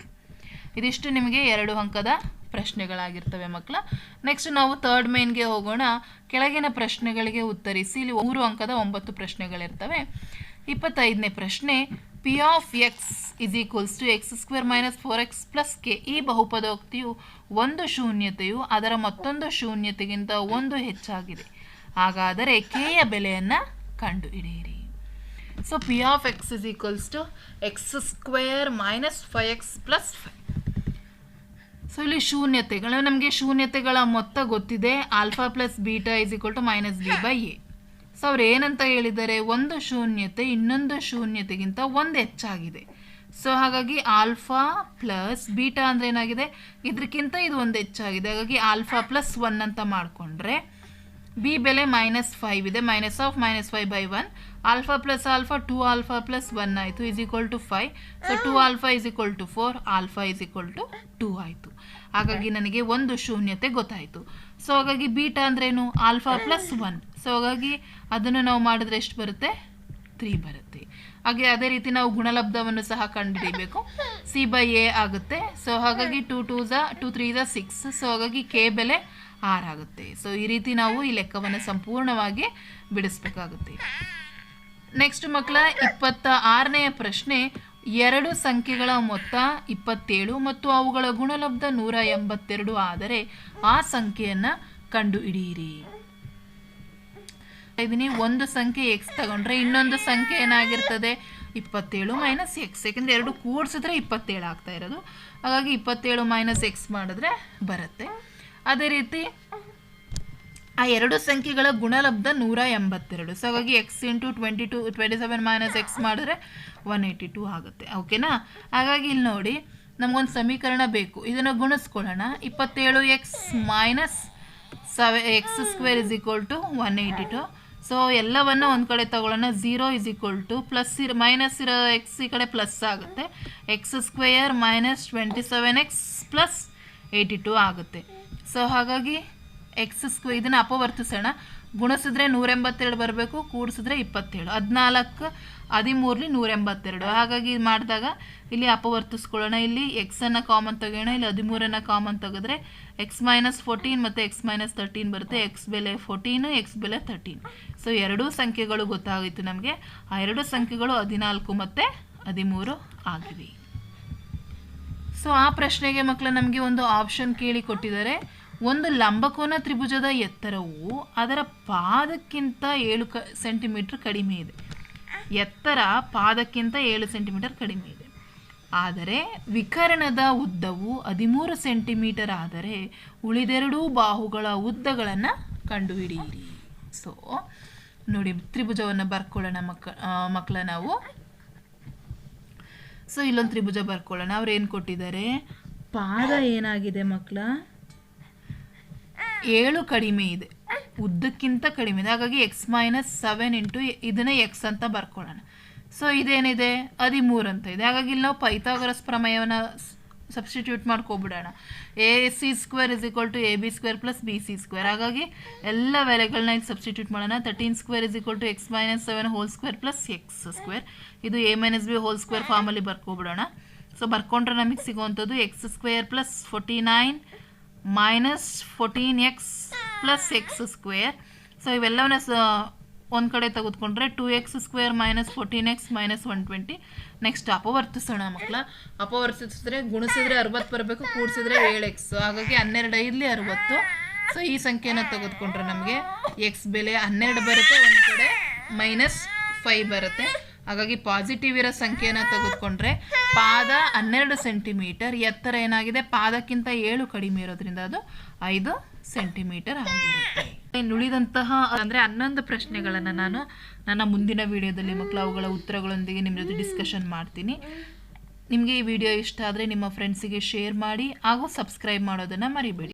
ಇದಿಷ್ಟು ನಿಮಗೆ ಎರಡು ಅಂಕದ ಪ್ರಶ್ನೆಗಳಾಗಿರ್ತವೆ ಮಕ್ಕಳ ನೆಕ್ಸ್ಟ್ ನಾವು ತರ್ಡ್ ಮೇನ್ಗೆ ಹೋಗೋಣ ಕೆಳಗಿನ ಪ್ರಶ್ನೆಗಳಿಗೆ ಉತ್ತರಿಸಿ ಇಲ್ಲಿ ಮೂರು ಅಂಕದ ಒಂಬತ್ತು ಪ್ರಶ್ನೆಗಳಿರ್ತವೆ ಇಪ್ಪತ್ತೈದನೇ ಪ್ರಶ್ನೆ P of X is equals to X square minus four X plus K ಈ ಬಹುಪದೋಕ್ತಿಯು ಒಂದು ಶೂನ್ಯತೆಯು, ಅದರ ಮತ್ತೊಂದು ಶೂನ್ಯತೆಗಿಂತ ಒಂದು ಹೆಚ್ಚಾಗಿದೆ. ಹಾಗಾದರೆ ಕೆಯ ಬೆಲೆಯನ್ನು ಕಂಡುಹಿಡಿಯಿರಿ. So P of X is equals to X square minus five X plus five so ಇಲ್ಲಿ ಶೂನ್ಯತೆಗಳು, ನಮಗೆ ಶೂನ್ಯತೆಗಳ ಮೊತ್ತ ಗೊತ್ತಿದೆ. Alpha plus beta is equal to minus B by A so ಅವ್ರು ಏನಂತ ಹೇಳಿದ್ದಾರೆ ಒಂದು ಶೂನ್ಯತೆ ಇನ್ನೊಂದು ಶೂನ್ಯತೆಗಿಂತ ಒಂದು ಹೆಚ್ಚಾಗಿದೆ. ಸೊ ಹಾಗಾಗಿ ಆಲ್ಫಾ ಪ್ಲಸ್ ಬೀಟಾ ಅಂದರೆ ಏನಾಗಿದೆ? ಇದಕ್ಕಿಂತ ಇದು ಒಂದು ಹೆಚ್ಚಾಗಿದೆ. ಹಾಗಾಗಿ ಆಲ್ಫಾ ಪ್ಲಸ್ ಒನ್ ಅಂತ ಮಾಡಿಕೊಂಡ್ರೆ ಬಿ ಬೆಲೆ ಮೈನಸ್ ಫೈವ್ ಇದೆ. Minus of minus five by one. Alpha plus alpha two alpha plus one ಆಯಿತು. Is equal to five. So two alpha is equal to four. Alpha is equal to two ಆಯಿತು. ಹಾಗಾಗಿ ನನಗೆ ಒಂದು ಶೂನ್ಯತೆ ಗೊತ್ತಾಯಿತು. So ಹಾಗಾಗಿ beta ಅಂದ್ರೇನು alpha plus one. So ಹಾಗಾಗಿ ಅದನ್ನು ನಾವು ಮಾಡಿದ್ರೆ ಎಷ್ಟು ಬರುತ್ತೆ? ತ್ರೀ ಬರುತ್ತೆ. ಹಾಗೆ ಅದೇ ರೀತಿ ನಾವು ಗುಣಲಬ್ಧವನ್ನು ಸಹ ಕಂಡುಹಿಡಿಯಬೇಕು ಸಿ ಬೈ ಎ ಆಗುತ್ತೆ. ಸೊ ಹಾಗಾಗಿ two two are two three are six so ಹಾಗಾಗಿ ಕೆ ಬೆಲೆ ಆರ್ ಆಗುತ್ತೆ. ಸೊ ಈ ರೀತಿ ನಾವು ಈ ಲೆಕ್ಕವನ್ನು ಸಂಪೂರ್ಣವಾಗಿ ಬಿಡಿಸ್ಬೇಕಾಗುತ್ತೆ. ನೆಕ್ಸ್ಟ್ ಮಕ್ಕಳ, ಇಪ್ಪತ್ತ ಆರನೆಯ ಪ್ರಶ್ನೆ, ಎರಡು ಸಂಖ್ಯೆಗಳ ಮೊತ್ತ ಇಪ್ಪತ್ತೇಳು ಮತ್ತು ಅವುಗಳ ಗುಣಲಬ್ಧ ನೂರ ಎಂಬತ್ತೆರಡು ಆದರೆ ಆ ಸಂಖ್ಯೆಯನ್ನು ಕಂಡುಹಿಡಿಯಿರಿ. ಇದೀನಿ. ಒಂದು ಸಂಖ್ಯೆ ಎಕ್ಸ್ ತಗೊಂಡ್ರೆ ಇನ್ನೊಂದು ಸಂಖ್ಯೆ ಏನಾಗಿರ್ತದೆ? ಇಪ್ಪತ್ತೇಳು ಮೈನಸ್ ಎಕ್ಸ್ ಯಾಕೆಂದರೆ ಎರಡು ಕೂಡಿಸಿದ್ರೆ ಇಪ್ಪತ್ತೇಳು ಆಗ್ತಾ ಇರೋದು. ಹಾಗಾಗಿ ಇಪ್ಪತ್ತೇಳು ಮೈನಸ್ ಎಕ್ಸ್ ಮಾಡಿದ್ರೆ ಬರುತ್ತೆ. ಅದೇ ರೀತಿ ಆ ಎರಡು ಸಂಖ್ಯೆಗಳ ಗುಣಲಬ್ಧ ನೂರ ಎಂಬತ್ತೆರಡು. ಸೊ ಹಾಗಾಗಿ X into twenty two twenty seven minus X ಮಾಡಿದ್ರೆ ಒನ್ ಏಯ್ಟಿ ಟೂ ಆಗುತ್ತೆ ಓಕೆನಾ ಹಾಗಾಗಿ ಇಲ್ಲಿ ನೋಡಿ, ನಮಗೊಂದು ಸಮೀಕರಣ ಬೇಕು. ಇದನ್ನು ಗುಣಿಸ್ಕೊಳ್ಳೋಣ. ಇಪ್ಪತ್ತೇಳು x minus seven x square is equal to one eighty two so ಎಲ್ಲವನ್ನು ಒಂದು ಕಡೆ ತಗೊಳ್ಳೋಣ. Zero is equal to plus zero minus zero x ಈ ಕಡೆ ಪ್ಲಸ್ ಆಗುತ್ತೆ. X square minus twenty seven x plus eighty two ಆಗುತ್ತೆ. So ಹಾಗಾಗಿ x square ಇದನ್ನು ಅಪವರ್ತಿಸೋಣ. ಗುಣಿಸಿದ್ರೆ ನೂರ ಎಂಬತ್ತೆರಡು ಬರಬೇಕು, ಕೂಡಿಸಿದ್ರೆ ಇಪ್ಪತ್ತೇಳು. ಹದಿನಾಲ್ಕು ಹದಿಮೂರಲಿ ನೂರ ಎಂಬತ್ತೆರಡು ಹಾಗಾಗಿ ಮಾಡಿದಾಗ ಇಲ್ಲಿ ಅಪವರ್ತಿಸ್ಕೊಳ್ಳೋಣ ಇಲ್ಲಿ ಎಕ್ಸನ್ನು ಕಾಮನ್ ತೆಗೋಣ ಇಲ್ಲಿ ಹದಿಮೂರನ್ನು ಕಾಮನ್ ತೆಗೆದ್ರೆ ಎಕ್ಸ್ ಮೈನಸ್ ಫೋರ್ಟೀನ್ ಮತ್ತು ಎಕ್ಸ್ ಮೈನಸ್ ತರ್ಟೀನ್ ಬರುತ್ತೆ. ಎಕ್ಸ್ ಬೆಲೆ ಫೋರ್ಟೀನು ಎಕ್ಸ್ ಬೆಲೆ ತರ್ಟೀನ್ ಸೊ ಎರಡೂ ಸಂಖ್ಯೆಗಳು ಗೊತ್ತಾಗಿತ್ತು ನಮಗೆ. ಆ ಎರಡು ಸಂಖ್ಯೆಗಳು ಹದಿನಾಲ್ಕು ಮತ್ತು ಹದಿಮೂರು ಆಗಿವೆ. ಸೊ ಆ ಪ್ರಶ್ನೆಗೆ ಮಕ್ಕಳು ನಮಗೆ ಒಂದು ಆಪ್ಷನ್ ಕೇಳಿ ಕೊಟ್ಟಿದ್ದಾರೆ. ಒಂದು ಲಂಬಕೋನ ತ್ರಿಭುಜದ ಎತ್ತರವು ಅದರ ಪಾದಕ್ಕಿಂತ ಏಳು ಕ ಸೆಂಟಿಮೀಟರ್ ಕಡಿಮೆ ಇದೆ. ಎತ್ತರ ಪಾದಕ್ಕಿಂತ ಏಳು ಸೆಂಟಿಮೀಟರ್ ಕಡಿಮೆ ಇದೆ. ಆದರೆ ವಿಕರಣದ ಉದ್ದವು ಹದಿಮೂರು ಸೆಂಟಿಮೀಟರ್ ಆದರೆ ಉಳಿದೆರಡೂ ಬಾಹುಗಳ ಉದ್ದಗಳನ್ನು ಕಂಡುಹಿಡಿಯಿರಿ. ಸೊ ನೋಡಿ ತ್ರಿಭುಜವನ್ನು ಬರ್ಕೊಳ್ಳೋಣ ಮಕ್ಕ ಮಕ್ಕಳ ನಾವು. ಸೊ ಇಲ್ಲೊಂದು ತ್ರಿಭುಜ ಬರ್ಕೊಳ್ಳೋಣ. ಅವ್ರು ಏನು ಕೊಟ್ಟಿದ್ದಾರೆ? ಪಾದ ಏನಾಗಿದೆ ಮಕ್ಕಳ? ಏಳು ಕಡಿಮೆ ಇದೆ. ಉದ್ದಕ್ಕಿಂತ ಕಡಿಮೆ. ಇದೆ. ಹಾಗಾಗಿ ಎಕ್ಸ್ ಮೈನಸ್ ಸೆವೆನ್ ಇಂಟು ಇದನ್ನೇ ಎಕ್ಸ್ ಅಂತ ಬರ್ಕೊಳ್ಳೋಣ. ಸೊ ಇದೇನಿದೆ? ಹದಿಮೂರು ಅಂತ ಇದೆ. ಹಾಗಾಗಿ ಇಲ್ಲಿ ನಾವು ಪೈಥಾಗರಸ್ ಪ್ರಮೇಯವನ್ನು substitute ಮಾಡ್ಕೊಬಿಡೋಣ. A C square is equal to A B square plus B C square ಹಾಗಾಗಿ ಎಲ್ಲ ಬೆಲೆಗಳನ್ನ ಇಲ್ಲಿ ಸಬ್ಸ್ಟಿಟ್ಯೂಟ್ ಮಾಡೋಣ. Thirteen square is equal to x minus seven whole square plus x square ಇದು a minus b whole square ಫಾರ್ಮಲ್ಲಿ ಬರ್ಕೊಬಿಡೋಣ. So ಬರ್ಕೊಂಡ್ರೆ ನಮಗೆ ಸಿಗುವಂಥದ್ದು x square plus forty nine minus fourteen x plus x square so ಇವೆಲ್ಲವನ್ನ ಸ, ಒಂದು ಕಡೆ ತೆಗೆದುಕೊಂಡ್ರೆ two x square minus fourteen x minus one twenty next ಅಪವರ್ತಿಸೋಣ ಮಕ್ಕಳ ಅಪವರ್ತಿಸಿದ್ರೆ ಗುಣಿಸಿದ್ರೆ ಅರವತ್ತು ಬರಬೇಕು, ಕೂಡಿಸಿದ್ರೆ ಏಳು ಎಕ್ಸ್ ಹಾಗಾಗಿ ಹನ್ನೆರಡು ಐದಲಿ ಅರವತ್ತು. ಸೊ ಈ ಸಂಖ್ಯೆನ ತೆಗೆದುಕೊಂಡ್ರೆ ನಮಗೆ ಎಕ್ಸ್ ಬೆಲೆ ಹನ್ನೆರಡು ಬರುತ್ತೆ, ಒಂದು ಕಡೆ ಮೈನಸ್ ಫೈವ್ ಬರುತ್ತೆ. ಹಾಗಾಗಿ ಪಾಸಿಟಿವ್ ಇರೋ ಸಂಖ್ಯೆನ ತೆಗೆದುಕೊಂಡ್ರೆ ಪಾದ ಹನ್ನೆರಡು ಸೆಂಟಿಮೀಟರ್ ಎತ್ತರ ಏನಾಗಿದೆ? ಪಾದಕ್ಕಿಂತ ಏಳು ಕಡಿಮೆ ಇರೋದ್ರಿಂದ ಅದು ಐದು ಸೆಂಟಿಮೀಟರ್ ಆಗಿರುತ್ತೆ. ಇನ್ನು ಉಳಿದಂತಹ ಅಂದರೆ ಹನ್ನೊಂದು ಪ್ರಶ್ನೆಗಳನ್ನು ನಾನು ನನ್ನ ಮುಂದಿನ ವಿಡಿಯೋದಲ್ಲಿ ಮಕ್ಕಳು ಅವುಗಳ ಉತ್ತರಗಳೊಂದಿಗೆ ನಿಮ್ಮ ಜೊತೆ ಡಿಸ್ಕಷನ್ ಮಾಡ್ತೀನಿ. ನಿಮಗೆ ಈ ವಿಡಿಯೋ ಇಷ್ಟ ಆದರೆ ನಿಮ್ಮ ಫ್ರೆಂಡ್ಸಿಗೆ ಶೇರ್ ಮಾಡಿ ಹಾಗೂ ಸಬ್ಸ್ಕ್ರೈಬ್ ಮಾಡೋದನ್ನು ಮರಿಬೇಡಿ.